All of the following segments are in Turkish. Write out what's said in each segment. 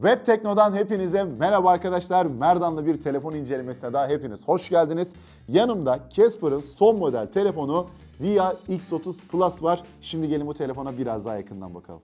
Web Tekno'dan hepinize merhaba arkadaşlar. Merdan'la bir telefon incelemesine daha hepiniz hoş geldiniz. Yanımda Casper'ın son model telefonu Via X30 Plus var. Şimdi gelin bu telefona biraz daha yakından bakalım.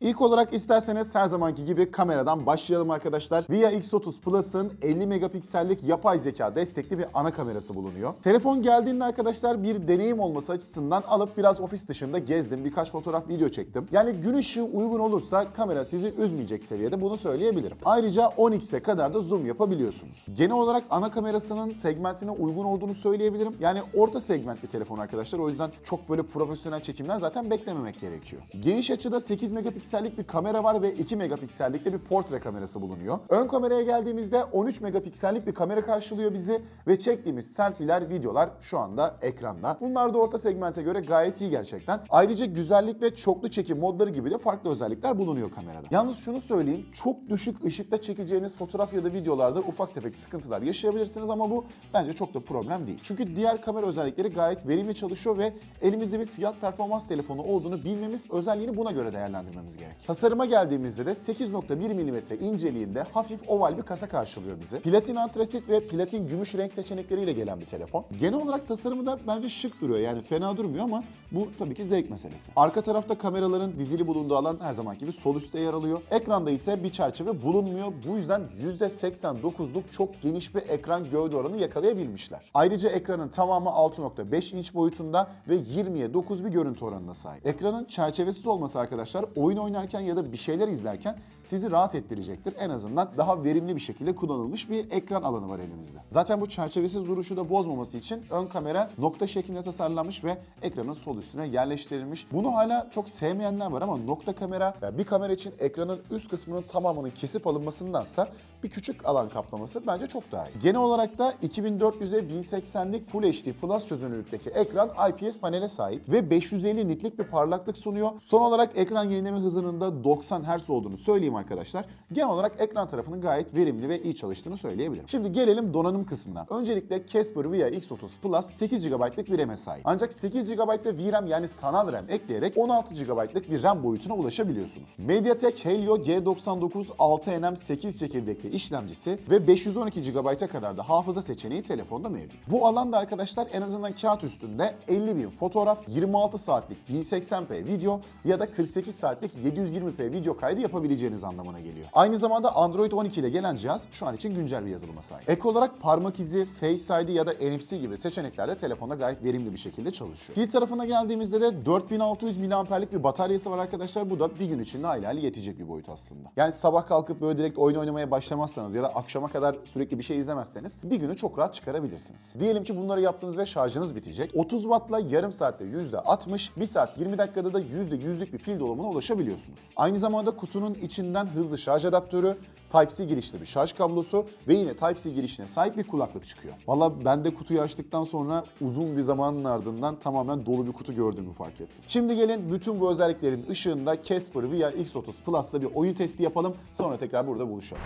İlk olarak isterseniz her zamanki gibi kameradan başlayalım arkadaşlar. Via X30 Plus'ın 50 megapiksellik yapay zeka destekli bir ana kamerası bulunuyor. Telefon geldiğinde arkadaşlar bir deneyim olması açısından alıp biraz ofis dışında gezdim. Birkaç fotoğraf, video çektim. Yani gün ışığı uygun olursa kamera sizi üzmeyecek seviyede bunu söyleyebilirim. Ayrıca 10x'e kadar da zoom yapabiliyorsunuz. Genel olarak ana kamerasının segmentine uygun olduğunu söyleyebilirim. Yani orta segment bir telefon arkadaşlar. O yüzden çok böyle profesyonel çekimler zaten beklememek gerekiyor. Geniş açıda 8 megapiksellik bir kamera var ve 2 megapiksellik de bir portre kamerası bulunuyor. Ön kameraya geldiğimizde 13 megapiksellik bir kamera karşılıyor bizi ve çektiğimiz selfie'ler, videolar şu anda ekranda. Bunlar da orta segmente göre gayet iyi gerçekten. Ayrıca güzellik ve çoklu çekim modları gibi de farklı özellikler bulunuyor kamerada. Yalnız şunu söyleyeyim, çok düşük ışıkta çekeceğiniz fotoğraf ya da videolarda ufak tefek sıkıntılar yaşayabilirsiniz ama bu bence çok da problem değil. Çünkü diğer kamera özellikleri gayet verimli çalışıyor ve elimizde bir fiyat performans telefonu olduğunu bilmemiz özelliğini buna göre değerlendirmemiz gerek. Tasarıma geldiğimizde de 8.1 mm inceliğinde hafif oval bir kasa karşılıyor bizi. Platin antrasit ve platin gümüş renk seçenekleriyle gelen bir telefon. Genel olarak tasarımı da bence şık duruyor yani fena durmuyor ama bu tabii ki zevk meselesi. Arka tarafta kameraların dizili bulunduğu alan her zaman gibi sol üstte yer alıyor. Ekranda ise bir çerçeve bulunmuyor. Bu yüzden %89'luk çok geniş bir ekran gövde oranı yakalayabilmişler. Ayrıca ekranın tamamı 6.5 inç boyutunda ve 20'ye 9 bir görüntü oranına sahip. Ekranın çerçevesiz olması arkadaşlar oyun oynarken ya da bir şeyler izlerken sizi rahat ettirecektir. En azından daha verimli bir şekilde kullanılmış bir ekran alanı var elimizde. Zaten bu çerçevesiz duruşu da bozmaması için ön kamera nokta şeklinde tasarlanmış ve ekranın sol üstüne yerleştirilmiş. Bunu hala çok sevmeyenler var ama nokta kamera bir kamera için ekranın üst kısmının tamamının kesip alınmasındansa bir küçük alan kaplaması bence çok daha iyi. Genel olarak da 2400'e 1080'lik Full HD Plus çözünürlükteki ekran IPS panele sahip ve 550 nitlik bir parlaklık sunuyor. Son olarak ekran yenileme hızının da 90 Hz olduğunu söyleyeyim arkadaşlar. Genel olarak ekran tarafının gayet verimli ve iyi çalıştığını söyleyebilirim. Şimdi gelelim donanım kısmına. Öncelikle Casper Via X30 Plus 8 GB'lık bir RAM'e sahip. Ancak 8 GB'da VRAM yani sanal RAM ekleyerek 16 GB'lık bir RAM boyutuna ulaşabiliyorsunuz. MediaTek Helio G99 6nm 8 çekirdekli işlemcisi ve 512 GB'a kadar da hafıza seçeneği telefonda mevcut. Bu alanda arkadaşlar en azından kağıt üstünde 50.000 fotoğraf, 26 saatlik 1080p video ya da 48 saatlik 720p video kaydı yapabileceğiniz anlamına geliyor. Aynı zamanda Android 12 ile gelen cihaz şu an için güncel bir yazılıma sahip. Ek olarak parmak izi, Face ID ya da NFC gibi seçeneklerle telefonda gayet verimli bir şekilde çalışıyor. Pil tarafına geldiğimizde de 4600 mAh'lik bir bataryası var arkadaşlar. Bu da bir gün içinde hayli yetecek bir boyut aslında. Yani sabah kalkıp böyle direkt oyun oynamaya başlamazsanız ya da akşama kadar sürekli bir şey izlemezseniz bir günü çok rahat çıkarabilirsiniz. Diyelim ki bunları yaptınız ve şarjınız bitecek. 30 Watt'la yarım saatte %60, 1 saat 20 dakikada da %100'lük bir pil dolumuna ulaşabiliyorsunuz. Aynı zamanda kutunun içinden hızlı şarj adaptörü, Type-C girişli bir şarj kablosu ve yine Type-C girişine sahip bir kulaklık çıkıyor. Valla ben de kutuyu açtıktan sonra uzun bir zamanın ardından tamamen dolu bir kutu gördüğümü fark ettim. Şimdi gelin bütün bu özelliklerin ışığında Casper Via X30 Plus'la bir oyun testi yapalım. Sonra tekrar burada buluşalım.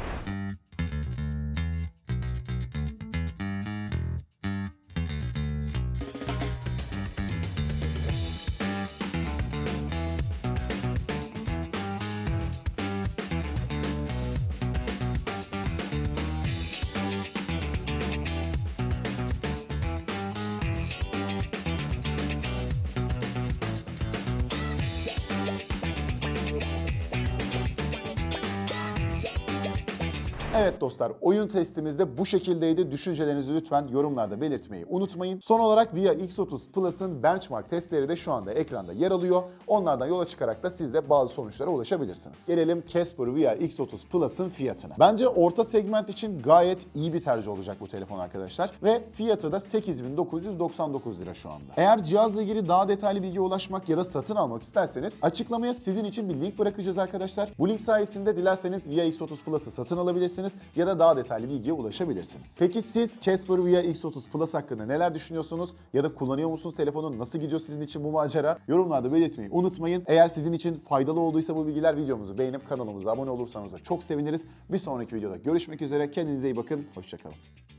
Evet dostlar oyun testimizde bu şekildeydi. Düşüncelerinizi lütfen yorumlarda belirtmeyi unutmayın. Son olarak Via X30 Plus'ın benchmark testleri de şu anda ekranda yer alıyor. Onlardan yola çıkarak da siz de bazı sonuçlara ulaşabilirsiniz. Gelelim Casper Via X30 Plus'ın fiyatına. Bence orta segment için gayet iyi bir tercih olacak bu telefon arkadaşlar. Ve fiyatı da 8999 lira şu anda. Eğer cihazla ilgili daha detaylı bilgiye ulaşmak ya da satın almak isterseniz açıklamaya sizin için bir link bırakacağız arkadaşlar. Bu link sayesinde dilerseniz Via X30 Plus'ı satın alabilirsiniz ya da daha detaylı bilgiye ulaşabilirsiniz. Peki siz Casper Via X30 Plus hakkında neler düşünüyorsunuz ya da kullanıyor musunuz telefonu? Nasıl gidiyor sizin için bu macera? Yorumlarda belirtmeyi unutmayın. Eğer sizin için faydalı olduysa bu bilgiler videomuzu beğenip kanalımıza abone olursanız da çok seviniriz. Bir sonraki videoda görüşmek üzere. Kendinize iyi bakın. Hoşçakalın.